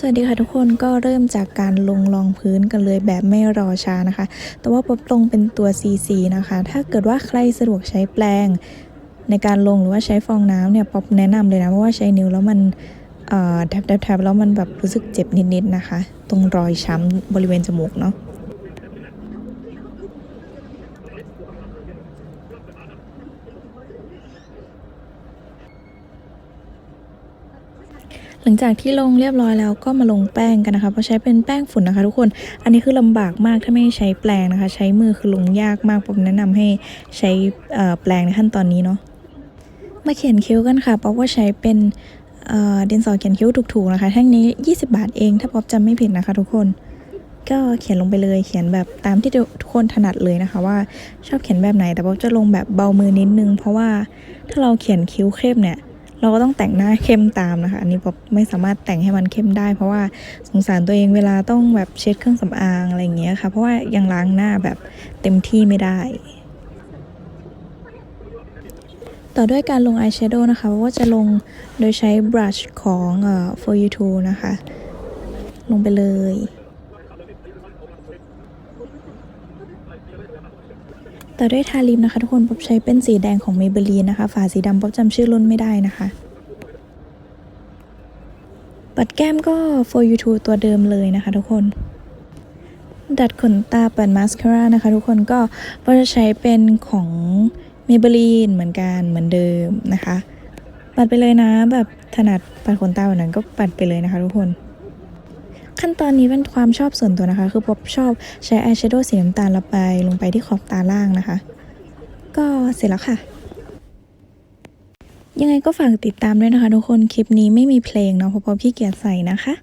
สวัสดีค่ะทุกคนก็เริ่มจากการลงรองพื้นกันเลยแบบไม่รอช้านะคะ แต่ว่าป๊อบลงเป็นตัว CC นะคะ ถ้าเกิดว่าใครสะดวกใช้แปรงในการลงหรือว่าใช้ฟองน้ำเนี่ยป๊อบแนะนำเลยนะเพราะว่าใช้นิ้วแล้วมันเอ่อแทบแทบแทบแล้วมันแบบรู้สึกเจ็บนิดๆนะคะ ตรงรอยช้ำบริเวณจมูกเนาะ หลังจากที่ลงเรียบร้อยแล้วก็มาลงแป้งกันนะคะเพราะใช้เป็นแป้งฝุ่นนะคะ ทุกคน อันนี้คือลำบากมากถ้าไม่ใช้แปรงนะคะ ใช้มือคือลงยากมากผมแนะนำให้ใช้แปรงในขั้นตอนนี้เนาะมาเขียนคิ้วกันค่ะป๊อปว่าใช้เป็นเดินสอเขียนคิ้วถูกๆนะคะแท่งนี้ 20 บาทเองถ้าป๊อปจำไม่ผิดนะคะ ทุกคน ก็เขียนลงไปเลย เขียนแบบตามที่ทุกคนถนัดเลยนะคะ ว่าชอบเขียนแบบไหนแต่ป๊อปจะลงแบบเบามือนิดนึง เพราะว่าถ้าเราเขียนคิ้วเข้มเนี่ย เราก็ต้องแต่งหน้าเข้มตามนะคะ อันนี้ป๊อปไม่สามารถแต่งให้มันเข้มได้ เพราะว่าสงสารตัวเองเวลาต้องแบบเช็ดเครื่องสำอางอะไรอย่างเงี้ยค่ะ เพราะว่ายังล้างหน้าแบบเต็มที่ไม่ได้ ต่อด้วยการลงอายแชโดว์นะคะเพราะว่าจะลงโดยใช้บรัชของเอ่อ for you to นะคะ ลงไปเลย ต่อด้วยทาลิปนะคะทุกคนป๊อบใช้เป็นสีแดงของ Maybelline นะคะ ฝาสีดำป๊อบจำชื่อรุ่นไม่ได้นะคะ ปัดแก้มก็ for you to ตัวเดิมเลยนะคะทุกคน ดัดขนตาปัดมาสคาร่านะคะทุกคนก็ก็จะใช้เป็นของ Maybelline เหมือนกันเหมือนเดิมนะคะ ปัดไปเลยนะแบบถนัดปัดขนตาแบบนั้นก็ปัดไปเลยนะคะทุกคน ขั้นตอนนี้เป็นความชอบส่วนตัวนะคะ คือพบชอบใช้อายแชโดว์สีน้ำตาลระบายลงไปที่ขอบตาล่างนะคะ ก็เสร็จแล้วค่ะ ยังไงก็ฝากติดตามด้วยนะคะทุกคนคลิปนี้ไม่มีเพลงเนาะเพราะพี่เกียจใส่นะคะ